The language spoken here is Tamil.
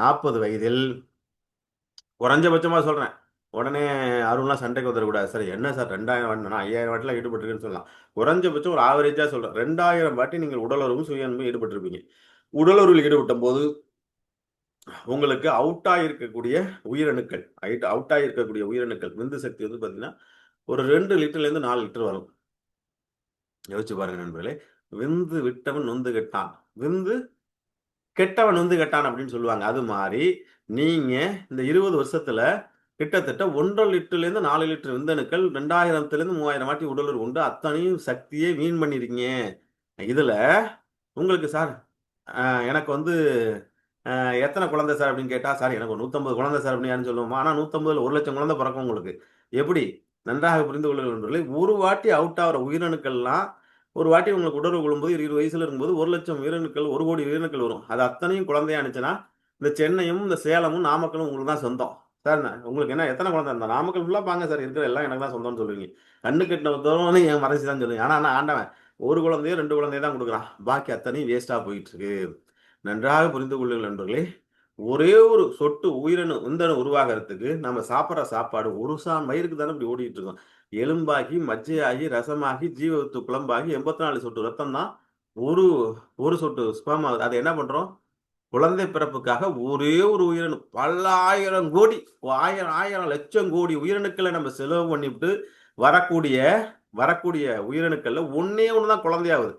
நாற்பது வயதில் குறைஞ்சபட்சமா சொல்றேன். உடனே அருண்லாம் சண்டைக்கு வந்துடக்கூடாது சார் என்ன சார் ரெண்டாயிரம் வாட்டி நான் ஐயாயிரம் வாட்டிலாம் ஈடுபட்டிருக்கேன்னு சொல்லலாம். குறைஞ்சபட்சம் ஒரு ஆவரேஜாக சொல்கிறேன் ரெண்டாயிரம் வாட்டி நீங்கள் உடலுறவும் சுயன்பும் ஈடுபட்டிருப்பீங்க. உடலுறவில் ஈடுபட்ட போது உங்களுக்கு அவுட்டாக இருக்கக்கூடிய உயிரணுக்கள் அவுட்டாக இருக்கக்கூடிய உயிரணுக்கள் விந்து சக்தி வந்து பார்த்தீங்கன்னா ஒரு ரெண்டு லிட்டர்லேருந்து நாலு லிட்டர் வரும். யோசிச்சு பாருங்க நண்பர்களே. விந்து விட்டவன் நொந்து கெட்டான். விந்து கெட்டவன் வந்து கெட்டான் அப்படின்னு சொல்லுவாங்க. அது மாதிரி நீங்க இந்த இருபது வருஷத்துல கிட்டத்தட்ட ஒன்றரை லிட்டர்லேருந்து நாலு லிட்டர் விந்தணுக்கள் ரெண்டாயிரத்துலேருந்து மூவாயிரம் வாட்டி உடலுறவு உண்டு. அத்தனையும் சக்தியை வீண் பண்ணிருக்கீங்க. இதில் உங்களுக்கு சார் எனக்கு வந்து எத்தனை குழந்தை சார் அப்படின்னு கேட்டால் சார் எனக்கு நூற்றம்பது குழந்தை சார் அப்படின்னு யாரும் ஆனால் நூற்றம்பதுல ஒரு லட்சம் குழந்தை பிறக்கும் உங்களுக்கு. எப்படி? நன்றாக புரிந்து கொள்ளுங்கள் ஒரு வாட்டி அவுட் ஆகிற உயிரணுக்கள்லாம் ஒரு வாட்டி உங்களுக்கு உடல் கொள்ளும்போது இருபது வயசுல இருக்கும்போது ஒரு லட்சம் உயிரணுக்கள் ஒரு கோடி உயிரணுக்கள் வரும். அது அத்தனையும் குழந்தையா இருந்துச்சுன்னா இந்த சென்னையும் இந்த சேலமும் நாமக்கலும் உங்களுக்கு தான் சொந்தம். சார் உங்களுக்கு என்ன எத்தனை குழந்தை இருந்தா? நாமக்கல் ஃபுல்லாக பாங்க சார் இருக்கிற எல்லாம் எனக்கு தான் சொந்தம்னு சொல்லுவீங்க கண்ணு கட்டின தூரம் என் மறைச்சி தான் சொல்லுவீங்க ஆனால் நான் ஆண்டவன் ஒரு குழந்தையோ ரெண்டு குழந்தைய தான் கொடுக்குறான். பாக்கி அத்தனையும் வேஸ்ட்டாக போயிட்டு இருக்கு. நன்றாக புரிந்து கொள்ளுங்கள் நண்பர்களே. ஒரே ஒரு சொட்டு உயிரணு உந்தனு உருவாகிறதுக்கு நம்ம சாப்பிட்ற சாப்பாடு ஒரு சான் வயிறுக்கு தானே இப்படி ஓடிட்டு இருக்கோம். எலும்பாகி மஜ்ஜையாகி ரசமாகி ஜீவத்து குழம்பாகி எண்பத்தி நாலு சொட்டு ரத்தம் தான் ஒரு ஒரு சொட்டு ஸ்பம் ஆகுது. அதை என்ன பண்றோம்? குழந்தை பிறப்புக்காக ஒரே ஒரு உயிரணு. பல்லாயிரம் கோடி ஆயிரம் ஆயிரம் லட்சம் கோடி உயிரணுக்களை நம்ம செலவு பண்ணிவிட்டு வரக்கூடிய வரக்கூடிய உயிரணுக்கள்ல ஒன்னே ஒன்று தான் குழந்தையாகுது.